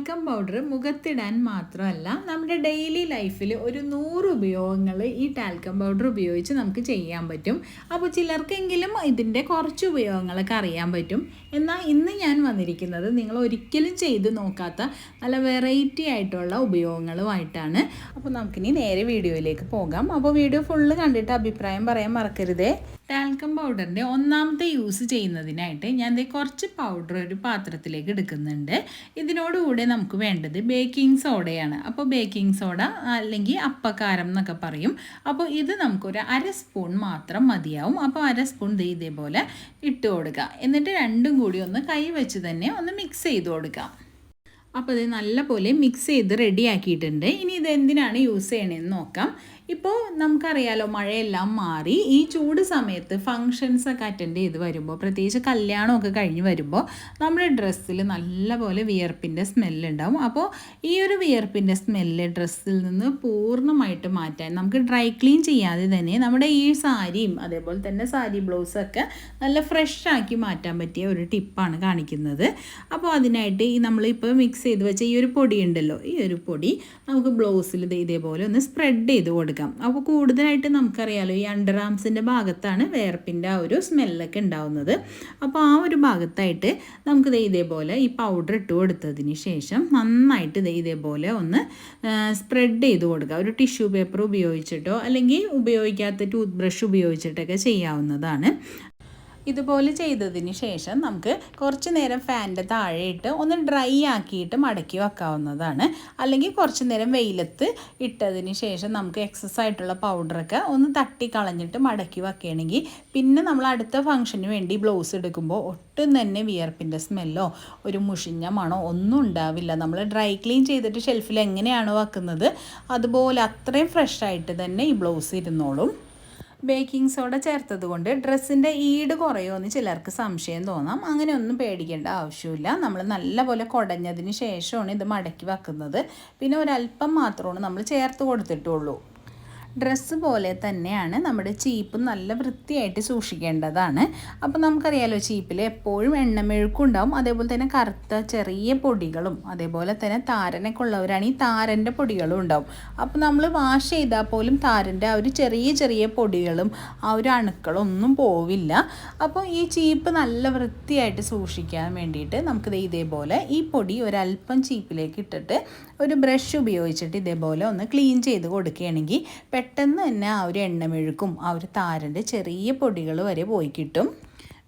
Talcum powder മുഖത്തിടാൻ മാത്രമല്ല നമ്മുടെ daily ലൈഫിൽ ഒരു നൂറ് ഉപയോഗങ്ങൾ ഈ ടാൽക്കം പൗഡർ ഉപയോഗിച്ച് നമുക്ക് ചെയ്യാൻ പറ്റും. അപ്പോൾ ചിലർക്കെങ്കിലും ഇതിന്റെ കുറച്ച് ഉപയോഗങ്ങളൊക്കെ അറിയാൻ പറ്റും. എന്നാൽ ഇന്ന് ഞാൻ വന്നിരിക്കുന്നത് നിങ്ങൾ ഒരിക്കലും ചെയ്ത് നോക്കാത്ത നല്ല വെറൈറ്റി ആയിട്ടുള്ള ഉപയോഗങ്ങളുമായിട്ടാണ്. അപ്പോൾ നമുക്കിനി നേരെ വീഡിയോയിലേക്ക് പോകാം. അപ്പോൾ വീഡിയോ ഫുള്ള് കണ്ടിട്ട് അഭിപ്രായം പറയാൻ മറക്കരുതേ. ടാൽക്കം പൗഡറിന്റെ ഒന്നാമത്തെ യൂസ് ചെയ്യുന്നതിനായിട്ട് ഞാൻ ദേ കുറച്ച് പൗഡർ ഒരു പാത്രത്തിലേക്ക് എടുക്കുന്നുണ്ട്. ഇതിനോടുകൂടെ നമുക്ക് വേണ്ടത് ബേക്കിംഗ് സോഡയാണ് അപ്പോൾ ബേക്കിംഗ് സോഡ അല്ലെങ്കിൽ അപ്പക്കാരം എന്നൊക്കെ പറയും. അപ്പോൾ ഇത് നമുക്കൊരു അര സ്പൂൺ മാത്രം മതിയാവും. അപ്പോൾ അര സ്പൂൺ ദേ ഇതേപോലെ ഇട്ട് കൊടുക്കുക. എന്നിട്ട് രണ്ടും കൂടി ഒന്ന് കൈ വെച്ച് തന്നെ ഒന്ന് മിക്സ് ചെയ്ത് കൊടുക്കാം അപ്പോൾ ഇത് നല്ലപോലെ മിക്സ് ചെയ്ത് റെഡിയാക്കിയിട്ടുണ്ട് ഇനി ഇത് എന്തിനാണ് യൂസ് ചെയ്യണതെന്ന് നോക്കാം. ഇപ്പോൾ നമുക്കറിയാലോ മഴയെല്ലാം മാറി. ഈ ചൂട് സമയത്ത് ഫങ്ഷൻസ് ഒക്കെ അറ്റൻഡ് ചെയ്ത് വരുമ്പോൾ പ്രത്യേകിച്ച് കല്യാണമൊക്കെ കഴിഞ്ഞ് വരുമ്പോൾ നമ്മുടെ ഡ്രസ്സിൽ നല്ലപോലെ വിയർപ്പിന്റെ സ്മെല്ലുണ്ടാവും അപ്പോൾ ഈ ഒരു വിയർപ്പിന്റെ സ്മെല്ല് ഡ്രസ്സിൽ നിന്ന് പൂർണമായിട്ട് മാറ്റാൻ നമുക്ക് ഡ്രൈ ക്ലീൻ ചെയ്യാതെ തന്നെ നമ്മുടെ ഈ സാരിയും അതേപോലെ തന്നെ സാരി ബ്ലൗസൊക്കെ നല്ല ഫ്രഷ് ആക്കി മാറ്റാൻ പറ്റിയ ഒരു ടിപ്പാണ് കാണിക്കുന്നത്. അപ്പോൾ അതിനായിട്ട് ഈ നമ്മളിപ്പോൾ മിക്സ് ചെയ്ത് വെച്ച ഈ ഒരു പൊടി ഉണ്ടല്ലോ ഈ ഒരു പൊടി നമുക്ക് ബ്ലൗസിൽ ഇതേപോലെ ഒന്ന് സ്പ്രെഡ് ചെയ്ത് കൊടുക്കാം. അപ്പോൾ കൂടുതലായിട്ട് നമുക്കറിയാലോ ഈ അണ്ടർ ആംസിന്റെ ഭാഗത്താണ് വേർപ്പിന്റെ ആ ഒരു സ്മെല്ലൊക്കെ ഉണ്ടാവുന്നത്. അപ്പോൾ ആ ഒരു ഭാഗത്തായിട്ട് നമുക്ക് ഇതേപോലെ ഈ പൗഡർ ഇട്ട് കൊടുത്തതിന് ശേഷം നന്നായിട്ട് ഇതേപോലെ ഒന്ന് സ്പ്രെഡ് ചെയ്ത് കൊടുക്കുക. ഒരു ടിഷ്യൂ പേപ്പർ ഉപയോഗിച്ചിട്ടോ അല്ലെങ്കിൽ ഉപയോഗിക്കാത്ത ടൂത്ത് ബ്രഷ് ഉപയോഗിച്ചിട്ടൊക്കെ ചെയ്യാവുന്നതാണ്. ഇതുപോലെ ചെയ്തതിന് ശേഷം നമുക്ക് കുറച്ച് നേരം ഫാനിന്റെ താഴെ ഇട്ട് ഒന്ന് ഡ്രൈ ആക്കിയിട്ട് മടക്കി വെക്കാവുന്നതാണ്. അല്ലെങ്കിൽ കുറച്ച് നേരം വെയിലത്ത് ഇട്ടതിന് ശേഷം നമുക്ക് എക്സസ് ആയിട്ടുള്ള പൗഡറൊക്കെ ഒന്ന് തട്ടി കളഞ്ഞിട്ട് മടക്കി വെക്കുകയാണെങ്കിൽ പിന്നെ നമ്മൾ അടുത്ത ഫംഗ്ഷന് വേണ്ടി ബ്ലൗസ് എടുക്കുമ്പോൾ ഒട്ടും തന്നെ വിയർപ്പിന്റെ സ്മെല്ലോ ഒരു മുഷിഞ്ഞ മണോ ഒന്നും ഉണ്ടാവില്ല. നമ്മൾ ഡ്രൈ ക്ലീൻ ചെയ്തിട്ട് ഷെൽഫിൽ എങ്ങനെയാണോ വെക്കുന്നത് അതുപോലെ അത്രയും ഫ്രഷ് ആയിട്ട് തന്നെ ഈ ബ്ലൗസ് ഇരുന്നോളും. ബേക്കിംഗ് സോഡ ചേർത്തത് കൊണ്ട് ഡ്രസ്സിന്റെ ഈട് കുറയുമെന്ന് ചിലർക്ക് സംശയം തോന്നാം. അങ്ങനെ ഒന്നും പേടിക്കേണ്ട ആവശ്യമില്ല. നമ്മൾ നല്ലപോലെ കുടഞ്ഞതിന് ശേഷമാണ് ഇത് മടക്കി വെക്കുന്നത്. പിന്നെ ഒരല്പം മാത്രമാണ് നമ്മൾ ചേർത്ത് കൊടുത്തിട്ടുള്ളൂ. ഡ്രസ്സ് പോലെ തന്നെയാണ് നമ്മുടെ ചീപ്പ് നല്ല വൃത്തിയായിട്ട് സൂക്ഷിക്കേണ്ടതാണ്. അപ്പോൾ നമുക്കറിയാലോ ചീപ്പിൽ എപ്പോഴും എണ്ണമെഴുക്കും ഉണ്ടാവും അതേപോലെ തന്നെ കറുത്ത ചെറിയ പൊടികളും അതേപോലെ തന്നെ താരനൊക്കെ ഉള്ളവരാണ് ഈ താരന്റെ പൊടികളും ഉണ്ടാവും. അപ്പോൾ നമ്മൾ വാഷ് ചെയ്താൽ പോലും താരന്റെ ആ ഒരു ചെറിയ ചെറിയ പൊടികളും ആ ഒരു അണുക്കളും ഒന്നും പോവില്ല. അപ്പോൾ ഈ ചീപ്പ് നല്ല വൃത്തിയായിട്ട് സൂക്ഷിക്കാൻ വേണ്ടിയിട്ട് നമുക്ക് ഇതേപോലെ ഈ പൊടി ഒരല്പം ചീപ്പിലേക്ക് ഇട്ടിട്ട് ഒരു ബ്രഷ് ഉപയോഗിച്ചിട്ട് ഇതേപോലെ ഒന്ന് ക്ലീൻ ചെയ്ത് കൊടുക്കുകയാണെങ്കിൽ പെട്ടെന്ന് തന്നെ ആ ഒരു എണ്ണമെഴുക്കും ആ ഒരു താരന്റെ ചെറിയ പൊടികൾ വരെ പോയി കിട്ടും.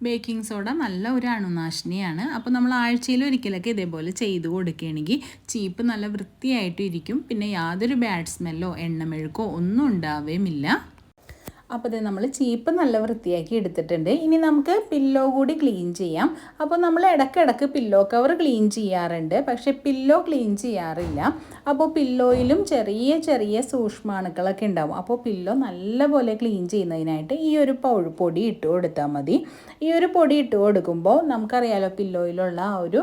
ബേക്കിംഗ് സോഡ നല്ല ഒരു അണുനാശിനിയാണ്. അപ്പോൾ നമ്മൾ ആഴ്ചയിൽ ഒരിക്കലൊക്കെ ഇതേപോലെ ചെയ്തു കൊടുക്കുകയാണെങ്കിൽ ചീപ്പ് നല്ല വൃത്തിയായിട്ട് ഇരിക്കും. പിന്നെ യാതൊരു ബാഡ് സ്മെല്ലോ എണ്ണമെഴുക്കോ ഒന്നും ഉണ്ടാവുകയുമില്ല അപ്പോൾ ഇത് നമ്മൾ ചീപ്പ് നല്ല വൃത്തിയാക്കി എടുത്തിട്ടുണ്ട്. ഇനി നമുക്ക് പില്ലോ കൂടി ക്ലീൻ ചെയ്യാം. അപ്പോൾ നമ്മൾ ഇടയ്ക്കിടയ്ക്ക് പില്ലോ കവർ ക്ലീൻ ചെയ്യാറുണ്ട്. പക്ഷേ പില്ലോ ക്ലീൻ ചെയ്യാറില്ല. അപ്പോൾ പില്ലോയിലും ചെറിയ ചെറിയ സൂക്ഷ്മാണുക്കളൊക്കെ ഉണ്ടാവും. അപ്പോൾ പില്ലോ നല്ലപോലെ ക്ലീൻ ചെയ്യുന്നതിനായിട്ട് ഈ ഒരു പൊടി ഇട്ട് കൊടുത്താൽ മതി. ഈ ഒരു പൊടി ഇട്ട് കൊടുക്കുമ്പോൾ നമുക്കറിയാലോ പില്ലോയിലുള്ള ആ ഒരു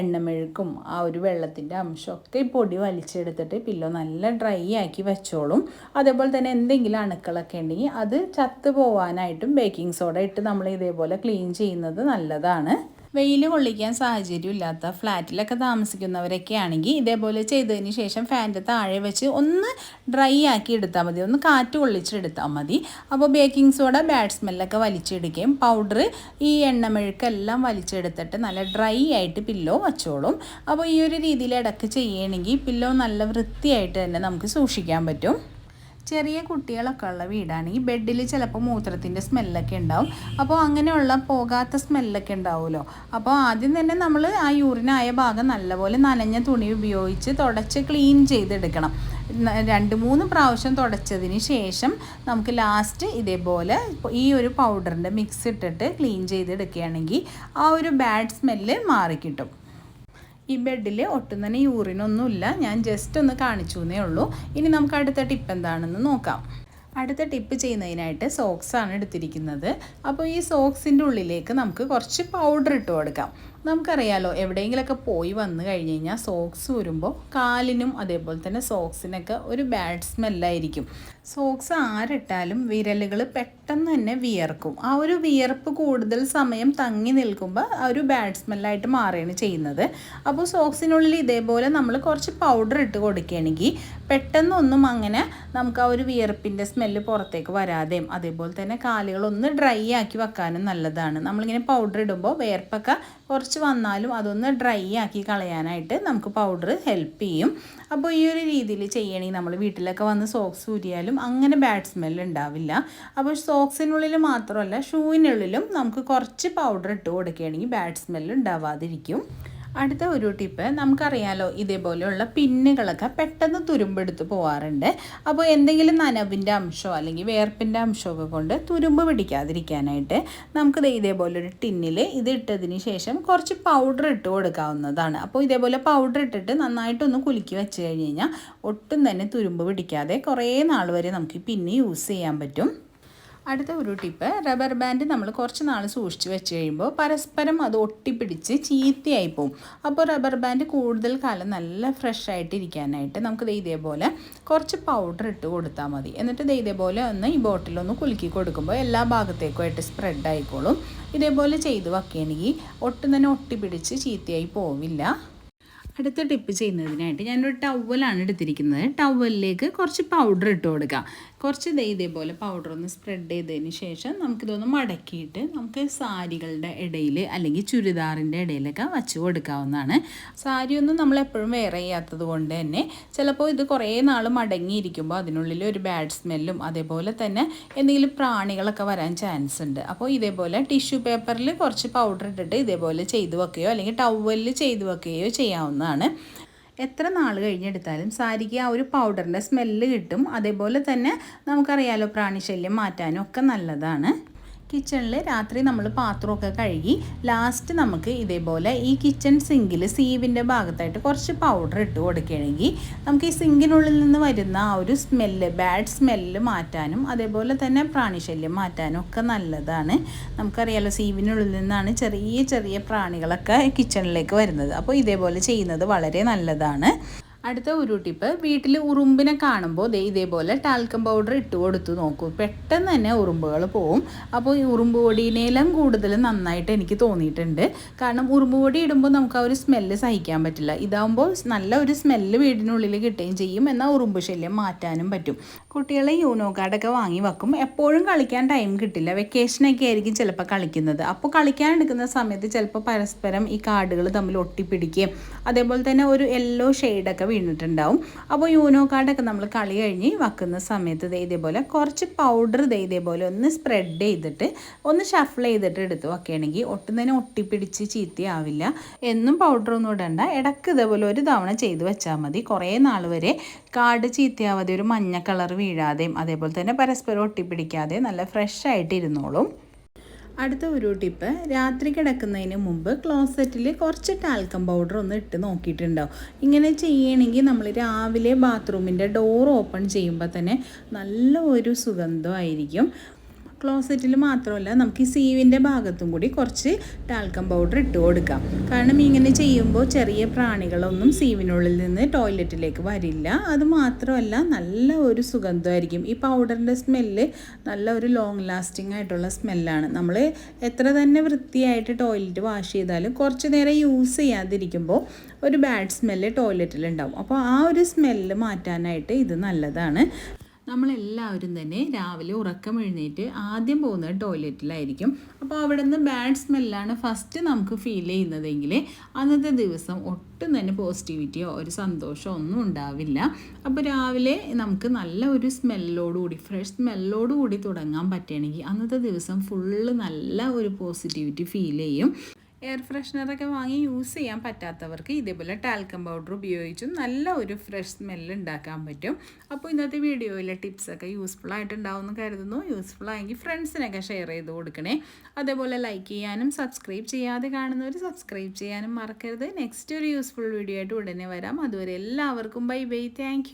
എണ്ണമെഴുക്കും ആ ഒരു വെള്ളത്തിന്റെ അംശമൊക്കെ പൊടി വലിച്ചെടുത്തിട്ട് പില്ലോ നല്ല ഡ്രൈ ആക്കി വെച്ചോളും. അതേപോലെ തന്നെ എന്തെങ്കിലും അണുക്കളൊക്കെ ഉണ്ടെങ്കിൽ അത് ചത്തു പോവാനായിട്ടും ബേക്കിംഗ് സോഡ ഇട്ട് നമ്മൾ ഇതേപോലെ ക്ലീൻ ചെയ്യുന്നത് നല്ലതാണ്. വെയിൽ കൊള്ളിക്കാൻ സാഹചര്യം ഇല്ലാത്ത ഫ്ലാറ്റിലൊക്കെ താമസിക്കുന്നവരൊക്കെ ആണെങ്കിൽ ഇതേപോലെ ചെയ്തതിന് ശേഷം ഫാനിന്റെ താഴെ വെച്ച് ഒന്ന് ഡ്രൈ ആക്കി എടുത്താൽ മതി. ഒന്ന് കാറ്റ് കൊള്ളിച്ചെടുത്താൽ മതി. അപ്പോൾ ബേക്കിംഗ് സോഡ ബാഡ് സ്മെല്ലൊക്കെ വലിച്ചെടുക്കുകയും പൗഡർ ഈ എണ്ണമെഴുക്കെല്ലാം വലിച്ചെടുത്തിട്ട് നല്ല ഡ്രൈ ആയിട്ട് പില്ലോ വച്ചോളും. അപ്പോൾ ഈ ഒരു രീതിയിൽ ഇടയ്ക്ക് ചെയ്യണമെങ്കിൽ പില്ലോ നല്ല വൃത്തിയായിട്ട് തന്നെ നമുക്ക് സൂക്ഷിക്കാൻ പറ്റും. ചെറിയ കുട്ടികളൊക്കെ ഉള്ള വീടാണെങ്കിൽ ബെഡിൽ ചിലപ്പോൾ മൂത്രത്തിന്റെ സ്മെല്ലൊക്കെ ഉണ്ടാവും. അപ്പോൾ അങ്ങനെയുള്ള പോകാത്ത സ്മെല്ലൊക്കെ ഉണ്ടാവുമല്ലോ. അപ്പോൾ ആദ്യം തന്നെ നമ്മൾ ആ യൂറിനായ ഭാഗം നല്ലപോലെ നനഞ്ഞ തുണി ഉപയോഗിച്ച് തുടച്ച് ക്ലീൻ ചെയ്തെടുക്കണം. രണ്ട് മൂന്ന് പ്രാവശ്യം തുടച്ചതിന് ശേഷം നമുക്ക് ലാസ്റ്റ് ഇതേപോലെ ഈ ഒരു പൗഡറിന്റെ മിക്സ് ഇട്ടിട്ട് ക്ലീൻ ചെയ്തെടുക്കുകയാണെങ്കിൽ ആ ഒരു ബാഡ് സ്മെല്ല് മാറിക്കിട്ടും. ഈ ബെഡിൽ ഒട്ടും തന്നെ യൂറിനൊന്നുമില്ല ഞാൻ ജസ്റ്റ് ഒന്ന് കാണിച്ചു എന്നേ ഉള്ളൂ. ഇനി നമുക്ക് അടുത്ത ടിപ്പ് എന്താണെന്ന് നോക്കാം. അടുത്ത ടിപ്പ് ചെയ്യുന്നതിനായിട്ട് സോക്സാണ് എടുത്തിരിക്കുന്നത്. അപ്പോൾ ഈ സോക്സിന്റെ ഉള്ളിലേക്ക് നമുക്ക് കുറച്ച് പൗഡർ ഇട്ട് കൊടുക്കാം. നമുക്കറിയാലോ എവിടെയെങ്കിലുമൊക്കെ പോയി വന്നു കഴിഞ്ഞ് കഴിഞ്ഞാൽ സോക്സ് വരുമ്പോൾ കാലിനും അതേപോലെ തന്നെ സോക്സിനൊക്കെ ഒരു ബാഡ് സ്മെല്ലായിരിക്കും സോക്സ് ആരിട്ടാലും വിരലുകൾ പെട്ടെന്ന് തന്നെ വിയർക്കും. ആ ഒരു വിയർപ്പ് കൂടുതൽ സമയം തങ്ങി നിൽക്കുമ്പോൾ ആ ഒരു ബാഡ് സ്മെല്ലായിട്ട് മാറുകയാണ് ചെയ്യുന്നത്. അപ്പോൾ സോക്സിനുള്ളിൽ ഇതേപോലെ നമ്മൾ കുറച്ച് പൗഡർ ഇട്ട് കൊടുക്കുകയാണെങ്കിൽ പെട്ടെന്നൊന്നും അങ്ങനെ നമുക്ക് ആ ഒരു വിയർപ്പിന്റെ സ്മെല്ല് പുറത്തേക്ക് വരാതെയും അതേപോലെ തന്നെ കാലുകളൊന്ന് ഡ്രൈ ആക്കി വെക്കാനും നല്ലതാണ്. നമ്മളിങ്ങനെ പൗഡർ ഇടുമ്പോൾ വിയർപ്പൊക്കെ കുറച്ച് വന്നാലും അതൊന്ന് ഡ്രൈ ആക്കി കളയാനായിട്ട് നമുക്ക് പൗഡർ ഹെൽപ്പ് ചെയ്യും. അപ്പോൾ ഈ ഒരു രീതിയിൽ ചെയ്യണമെങ്കിൽ നമ്മൾ വീട്ടിലൊക്കെ വന്ന് സോക്സ് ഊരിയാലും അങ്ങനെ ബാഡ് സ്മെൽ ഉണ്ടാവില്ല. അപ്പോൾ സോക്സിനുള്ളിൽ മാത്രമല്ല ഷൂവിനുള്ളിലും നമുക്ക് കുറച്ച് പൗഡർ ഇട്ട് കൊടുക്കുകയാണെങ്കിൽ ബാഡ് സ്മെല്ല് ഉണ്ടാവാതിരിക്കും. അടുത്ത ഒരു ടിപ്പ് നമുക്കറിയാലോ ഇതേപോലെയുള്ള പിന്നുകളൊക്കെ പെട്ടെന്ന് തുരുമ്പെടുത്ത് പോവാറുണ്ട്. അപ്പോൾ എന്തെങ്കിലും നനവിന്റെ അംശമോ അല്ലെങ്കിൽ വേർപ്പിന്റെ അംശമൊക്കെ കൊണ്ട് തുരുമ്പ് പിടിക്കാതിരിക്കാനായിട്ട് നമുക്ക് ഇതേപോലെ ഒരു ടിന്നിൽ ഇത് ഇട്ടതിന് ശേഷം കുറച്ച് പൗഡർ ഇട്ട് കൊടുക്കാവുന്നതാണ്. അപ്പോൾ ഇതേപോലെ പൗഡർ ഇട്ടിട്ട് നന്നായിട്ടൊന്ന് കുലുക്കി വെച്ച് കഴിഞ്ഞ് കഴിഞ്ഞാൽ ഒട്ടും തന്നെ തുരുമ്പ് പിടിക്കാതെ കുറേ നാൾ വരെ നമുക്ക് പിന്നെ യൂസ് ചെയ്യാൻ പറ്റും. അടുത്ത ഒരു ടിപ്പ് റബ്ബർ ബാൻഡ് നമ്മൾ കുറച്ച് നാൾ സൂക്ഷിച്ച് വെച്ച് കഴിയുമ്പോൾ പരസ്പരം അത് ഒട്ടിപ്പിടിച്ച് ചീത്തയായി പോവും. അപ്പോൾ റബ്ബർ ബാൻഡ് കൂടുതൽ കാലം നല്ല ഫ്രഷ് ആയിട്ടിരിക്കാനായിട്ട് നമുക്ക് ഇതേപോലെ കുറച്ച് പൗഡർ ഇട്ട് കൊടുത്താൽ മതി. എന്നിട്ട് ഇതേപോലെ ഒന്ന് ഈ ബോട്ടിലൊന്ന് കുലുക്കി കൊടുക്കുമ്പോൾ എല്ലാ ഭാഗത്തേക്കുമായിട്ട് സ്പ്രെഡ് ആയിക്കോളും. ഇതേപോലെ ചെയ്ത് വെക്കുകയാണെങ്കിൽ ഒട്ടും തന്നെ ഒട്ടിപ്പിടിച്ച് ചീത്തയായി പോവില്ല. അടുത്ത ടിപ്പ് ചെയ്യുന്നതിനായിട്ട് ഞാനൊരു ടവലാണ് എടുത്തിരിക്കുന്നത്. ടവലിലേക്ക് കുറച്ച് പൗഡർ ഇട്ട് കൊടുക്കുക കുറച്ച് ദേ ഇതേപോലെ പൗഡർ ഒന്ന് സ്പ്രെഡ് ചെയ്തതിന് ശേഷം നമുക്കിതൊന്ന് മടക്കിയിട്ട് നമുക്ക് സാരികളുടെ ഇടയിൽ അല്ലെങ്കിൽ ചുരിദാറിന്റെ ഇടയിലൊക്കെ വച്ച് കൊടുക്കാവുന്നതാണ്. സാരിയൊന്നും നമ്മൾ എപ്പോഴും വെയർ ചെയ്യാത്തത് കൊണ്ട് തന്നെ ചിലപ്പോൾ ഇത് കുറേ നാൾ മടങ്ങിയിരിക്കുമ്പോൾ അതിനുള്ളിൽ ഒരു ബാഡ് സ്മെല്ലും അതേപോലെ തന്നെ എന്തെങ്കിലും പ്രാണികളൊക്കെ വരാൻ ചാൻസ് ഉണ്ട്. അപ്പോൾ ഇതേപോലെ ടിഷ്യൂ പേപ്പറിൽ കുറച്ച് പൗഡർ ഇട്ടിട്ട് ഇതേപോലെ ചെയ്തു വെക്കുകയോ അല്ലെങ്കിൽ ടവലിൽ ചെയ്തു വെക്കുകയോ ചെയ്യാവുന്നതാണ് എത്ര നാൾ കഴിഞ്ഞെടുത്താലും സാരിക്ക് ആ ഒരു പൗഡറിന്റെ സ്മെല്ല് കിട്ടും. അതേപോലെ തന്നെ നമുക്കറിയാലോ പ്രാണിശല്യം മാറ്റാനും ഒക്കെ നല്ലതാണ്. കിച്ചണിൽ രാത്രി നമ്മൾ പാത്രമൊക്കെ കഴുകി ലാസ്റ്റ് നമുക്ക് ഇതേപോലെ ഈ കിച്ചൺ സിങ്കിൽ സീവിന്റെ ഭാഗത്തായിട്ട് കുറച്ച് പൗഡർ ഇട്ട് കൊടുക്കുകയാണെങ്കിൽ നമുക്ക് ഈ സിങ്കിനുള്ളിൽ നിന്ന് വരുന്ന ആ ഒരു സ്മെല്ല് ബാഡ് സ്മെല്ല് മാറ്റാനും അതേപോലെ തന്നെ പ്രാണിശല്യം മാറ്റാനും ഒക്കെ നല്ലതാണ്. നമുക്കറിയാലോ സീവിനുള്ളിൽ നിന്നാണ് ചെറിയ ചെറിയ പ്രാണികളൊക്കെ കിച്ചണിലേക്ക് വരുന്നത്. അപ്പോൾ ഇതേപോലെ ചെയ്യുന്നത് വളരെ നല്ലതാണ്. അടുത്ത ഒരു ടിപ്പ് വീട്ടിൽ ഉറുമ്പിനെ കാണുമ്പോൾ ദേ ഇതേപോലെ ടാൽക്കം പൗഡർ ഇട്ട് കൊടുത്ത് നോക്കൂ. പെട്ടെന്ന് തന്നെ ഉറുമ്പുകൾ പോവും. അപ്പോൾ ഈ ഉറുമ്പ് പൊടിയിനേലും കൂടുതൽ നന്നായിട്ട് എനിക്ക് തോന്നിയിട്ടുണ്ട്. കാരണം ഉറുമ്പ് പൊടി ഇടുമ്പോൾ നമുക്ക് ആ ഒരു സ്മെല്ല് സഹിക്കാൻ പറ്റില്ല. ഇതാകുമ്പോൾ നല്ല ഒരു സ്മെല്ല് വീടിനുള്ളിൽ കിട്ടുകയും ചെയ്യും. എന്നാൽ ഉറുമ്പ് ശല്യം മാറ്റാനും പറ്റും. കുട്ടികളെ യൂനോ കാർഡൊക്കെ വാങ്ങി വെക്കും. എപ്പോഴും കളിക്കാൻ ടൈം കിട്ടില്ല. വെക്കേഷനൊക്കെ ആയിരിക്കും ചിലപ്പോൾ കളിക്കുന്നത്. അപ്പോൾ കളിക്കാൻ എടുക്കുന്ന സമയത്ത് ചിലപ്പോൾ പരസ്പരം ഈ കാർഡുകൾ തമ്മിൽ ഒട്ടിപ്പിടിക്കുകയും അതേപോലെ തന്നെ ഒരു യെല്ലോ ഷെയ്ഡൊക്കെ വീണിട്ടുണ്ടാവും. അപ്പോൾ യൂനോ കാർഡൊക്കെ നമ്മൾ കളി കഴിഞ്ഞ് വെക്കുന്ന സമയത്ത് ഇതേപോലെ കുറച്ച് പൗഡർ ഇതേപോലെ ഒന്ന് സ്പ്രെഡ് ചെയ്തിട്ട് ഒന്ന് ഷഫിൾ ചെയ്തിട്ട് എടുത്ത് വെക്കുകയാണെങ്കിൽ ഒട്ടും തന്നെ ഒട്ടിപ്പിടിച്ച് ചീത്തയാവില്ല. എന്നും പൗഡർ ഒന്നും ഇടണ്ട. ഇടയ്ക്ക് ഇതേപോലെ ഒരു തവണ ചെയ്ത് വെച്ചാൽ മതി. കുറേ നാൾ വരെ കാർഡ് ചീത്തയാവാതെ ഒരു മഞ്ഞ കളർ വീഴാതെയും അതേപോലെ തന്നെ പരസ്പരം ഒട്ടിപ്പിടിക്കാതെ നല്ല ഫ്രഷ് ആയിട്ട് ഇരുന്നോളും. അടുത്ത ഒരു ടിപ്പ് രാത്രി കിടക്കുന്നതിന് മുമ്പ് ക്ലോസറ്റിൽ കുറച്ച് ടാൽക്കം പൗഡർ ഒന്ന് ഇട്ട് നോക്കിയിട്ടുണ്ടാവും. ഇങ്ങനെ ചെയ്യണമെങ്കിൽ നമ്മൾ രാവിലെ ബാത്റൂമിന്റെ ഡോർ ഓപ്പൺ ചെയ്യുമ്പോൾ തന്നെ നല്ല ഒരു സുഗന്ധമായിരിക്കും. ക്ലോസറ്റിൽ മാത്രമല്ല നമുക്ക് ഈ സീവിന്റെ ഭാഗത്തും കൂടി കുറച്ച് ടാൽക്കം പൗഡർ ഇട്ട് കൊടുക്കാം. കാരണം ഇങ്ങനെ ചെയ്യുമ്പോൾ ചെറിയ പ്രാണികളൊന്നും സീവിനുള്ളിൽ നിന്ന് ടോയ്ലറ്റിലേക്ക് വരില്ല. അത് മാത്രമല്ല നല്ല ഒരു സുഗന്ധമായിരിക്കും. ഈ പൗഡറിന്റെ സ്മെല്ല് നല്ല ഒരു ലോങ് ലാസ്റ്റിംഗ് ആയിട്ടുള്ള സ്മെല്ലാണ് നമ്മൾ എത്ര തന്നെ വൃത്തിയായിട്ട് ടോയ്ലറ്റ് വാഷ് ചെയ്താലും കുറച്ച് നേരം യൂസ് ചെയ്യാതിരിക്കുമ്പോൾ ഒരു ബാഡ് സ്മെല്ല് ടോയ്ലറ്റിൽ ഉണ്ടാവും. അപ്പോൾ ആ ഒരു സ്മെല്ല് മാറ്റാനായിട്ട് ഇത് നല്ലതാണ്. നമ്മളെല്ലാവരും തന്നെ രാവിലെ ഉറക്കം എഴുന്നേറ്റ് ആദ്യം പോകുന്നത് ടോയ്ലറ്റിലായിരിക്കും. അപ്പോൾ അവിടെ നിന്ന് ബാഡ് സ്മെല്ലാണ് ഫസ്റ്റ് നമുക്ക് ഫീൽ ചെയ്യുന്നതെങ്കിൽ അന്നത്തെ ദിവസം ഒട്ടും തന്നെ പോസിറ്റിവിറ്റിയോ ഒരു സന്തോഷമോ ഒന്നും ഉണ്ടാവില്ല. അപ്പോൾ രാവിലെ നമുക്ക് നല്ല ഒരു സ്മെല്ലോടുകൂടി ഫ്രഷ് സ്മെല്ലോടുകൂടി തുടങ്ങാൻ പറ്റുകയാണെങ്കിൽ അന്നത്തെ ദിവസം ഫുള്ള് നല്ല ഒരു പോസിറ്റിവിറ്റി ഫീൽ ചെയ്യും. എയർ ഫ്രഷ്നറൊക്കെ വാങ്ങി യൂസ് ചെയ്യാൻ പറ്റാത്തവർക്ക് ഇതേപോലെ ടാൽക്കം പൗഡർ ഉപയോഗിച്ചും നല്ല ഒരു ഫ്രഷ് സ്മെല്ല് ഉണ്ടാക്കാൻ പറ്റും. അപ്പോൾ ഇന്നത്തെ വീഡിയോയിലെ ടിപ്സൊക്കെ യൂസ്ഫുൾ ആയിട്ടുണ്ടാവുമെന്ന് കരുതുന്നു. യൂസ്ഫുൾ ആയെങ്കിൽ ഫ്രണ്ട്സിനൊക്കെ ഷെയർ ചെയ്ത് കൊടുക്കണേ. അതേപോലെ ലൈക്ക് ചെയ്യാനും സബ്സ്ക്രൈബ് ചെയ്യാതെ കാണുന്നവർ സബ്സ്ക്രൈബ് ചെയ്യാനും മറക്കരുത്. നെക്സ്റ്റ് ഒരു യൂസ്ഫുൾ വീഡിയോ ആയിട്ട് ഉടനെ വരാം. അതുവരെ എല്ലാവർക്കും ബൈ ബൈ താങ്ക്